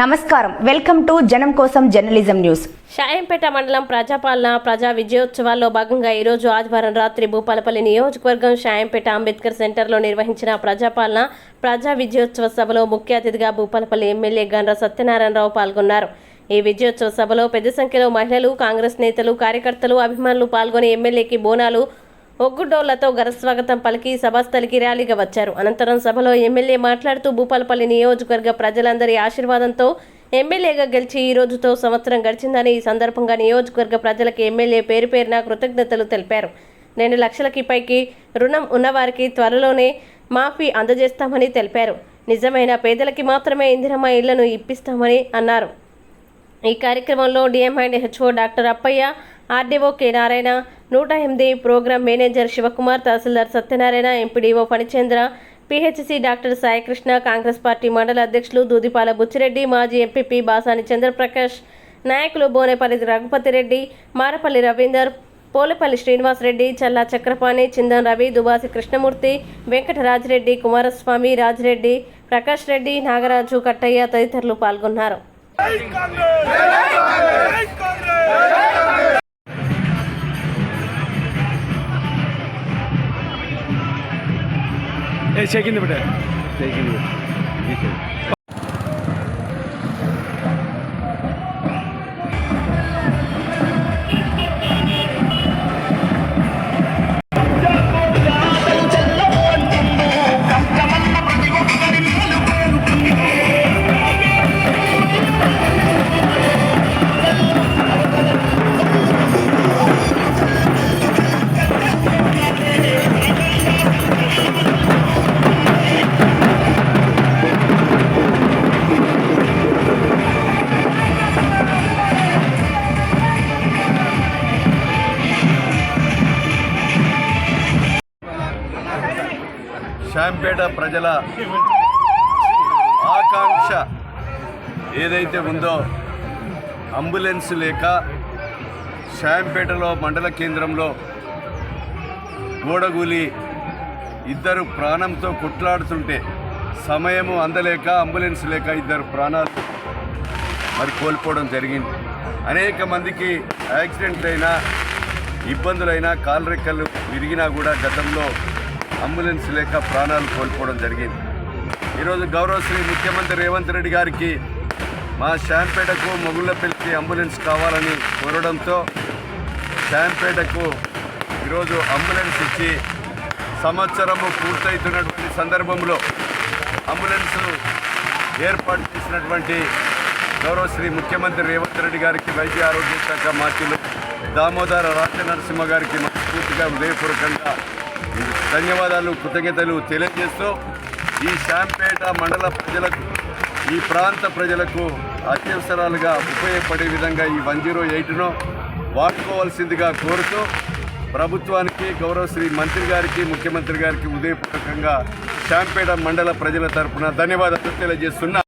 నమస్కారం. Welcome to జనం కోసం జర్నలిజం న్యూస్. షాయంపేట మండలం ప్రజాపాలన ప్రజా విజయోత్సవాల్లో భాగంగా ఈరోజు ఆదివారం రాత్రి భూపాలపల్లి నియోజకవర్గం షాయంపేట అంబేద్కర్ సెంటర్లో నిర్వహించిన ప్రజాపాలన ప్రజా విజయోత్సవ సభలో ముఖ్య అతిథిగా భూపాలపల్లి ఎమ్మెల్యే గండ్ర సత్యనారాయణరావు పాల్గొన్నారు. ఈ విజయోత్సవ సభలో పెద్ద సంఖ్యలో మహిళలు కాంగ్రెస్ నేతలు కార్యకర్తలు అభిమానులు పాల్గొని ఎమ్మెల్యేకి బోనాలు ఒగ్గుడోళ్ళతో ఘనస్వాగతం పలికి సభాస్థలికి ర్యాలీగా వచ్చారు. అనంతరం సభలో ఎమ్మెల్యే మాట్లాడుతూ భూపాలపల్లి నియోజకవర్గ ప్రజలందరి ఆశీర్వాదంతో ఎమ్మెల్యేగా గెలిచి ఈ రోజుతో సంవత్సరం గడిచిందని ఈ సందర్భంగా నియోజకవర్గ ప్రజలకు ఎమ్మెల్యే పేరు పేరున కృతజ్ఞతలు తెలిపారు. రెండు లక్షలకి పైకి రుణం ఉన్నవారికి త్వరలోనే మాఫీ అందజేస్తామని తెలిపారు. నిజమైన పేదలకి మాత్రమే ఇందిరమ్మ ఇళ్ళను ఇప్పిస్తామని అన్నారు. ఈ కార్యక్రమంలో DM HO doctor Appayya RDO K Narayana నూట ఎనిమిది ప్రోగ్రామ్ మేనేజర్ శివకుమార్ తహసీల్దార్ Satyanarayana MPDO Phanichandra PHC doctor Saikrishna Congress party మండల అధ్యక్షులు దూదిపాల బుచ్చిరెడ్డి మాజీ ఎంపీపీ బాసాని చంద్రప్రకాష్ నాయకులు బోనేపల్లి రఘుపతిరెడ్డి మారపల్లి రవీందర్ పోలేపల్లి శ్రీనివాసరెడ్డి చల్లా చక్రపాణి చిందన్ రవి దుబాసి కృష్ణమూర్తి వెంకటరాజిరెడ్డి కుమారస్వామి రాజిరెడ్డి ప్రకాష్ రెడ్డి నాగరాజు కట్టయ్య తదితరులు పాల్గొన్నారు. జై కాంగ్రెస్ జై కాంగ్రెస్ ఏ రాంపేట ప్రజల ఆకాంక్ష ఏదైతే ఉందో అంబులెన్స్ లేక శాంపేటలో మండల కేంద్రంలో గోడగూలి ఇద్దరు ప్రాణంతో కొట్లాడుతుంటే సమయము అందలేక అంబులెన్స్ లేక ఇద్దరు ప్రాణాలు మరి కోల్పోవడం జరిగింది. అనేక మందికి యాక్సిడెంట్లైనా ఇబ్బందులైనా కాలరెక్కలు విరిగినా కూడా గతంలో అంబులెన్స్ లేక ప్రాణాలు కోల్పోవడం జరిగింది. ఈరోజు గౌరవ శ్రీ ముఖ్యమంత్రి రేవంత్ రెడ్డి గారికి మా శాంపేటకు మొగుళ్ళపల్లికి అంబులెన్స్ కావాలని కోరడంతో శాంపేటకు ఈరోజు అంబులెన్స్ ఇచ్చి సంవత్సరము పూర్తవుతున్నటువంటి సందర్భంలో అంబులెన్స్ ఏర్పాటు చేసినటువంటి గౌరవశ్రీ ముఖ్యమంత్రి రేవంత్ రెడ్డి గారికి వైద్య ఆరోగ్య శాఖ మాత్రులు దామోదర రాజనరసింహ గారికి మనస్ఫూర్తిగా హృదయపూర్వకంగా ధన్యవాదాలు కృతజ్ఞతలు తెలియజేస్తూ ఈ శాంపేట మండల ప్రజలకు ఈ ప్రాంత ప్రజలకు అత్యవసరాలుగా ఉపయోగపడే విధంగా ఈ వన్ జీరో ఎయిట్ను వాడుకోవాల్సిందిగా కోరుతూ ప్రభుత్వానికి గౌరవ శ్రీ మంత్రి గారికి ముఖ్యమంత్రి గారికి ఉదయపూర్వకంగా శాంపేట మండల ప్రజల తరపున ధన్యవాదాలు తెలియజేస్తున్నా